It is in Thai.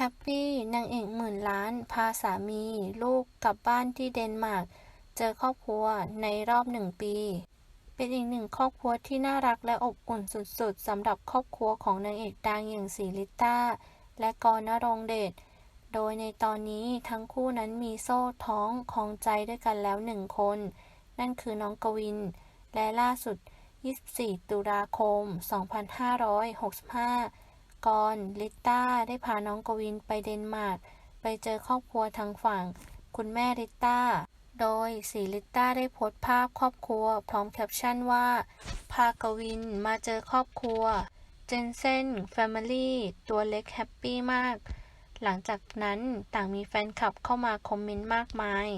แฮปปี้นางเอกหมื่นล้าน พาสามี ลูกกลับบ้านที่เดนมาร์ก เจอครอบครัวในรอบหนึ่งปี เป็นอีกหนึ่งครอบครัวที่น่ารักและอบอุ่นสุดๆสำหรับครอบครัวของนางเอกดังอย่างศรีลิต้า และกรณรงเดช โดยในตอนนี้ทั้งคู่นั้นมีโซ่ท้องของใจด้วยกันแล้วหนึ่งคน นั่นคือน้องกวิน และล่าสุด 24 ตุลาคม 2565 กรลิต้าได้พาน้องกวินไปเดนมาร์กไปเจอครอบครัวทางฝั่ง คุณแม่ลิต้า โดยสีลิต้าได้โพสต์ภาพครอบครัว พร้อมแคปชั่นว่า พากวินมาเจอครอบครัว เจนเซนแฟมิลี่ตัวเล็กแฮปปี้มาก หลังจากนั้นต่างมีแฟนคลับเข้ามาคอมเมนต์มากมาย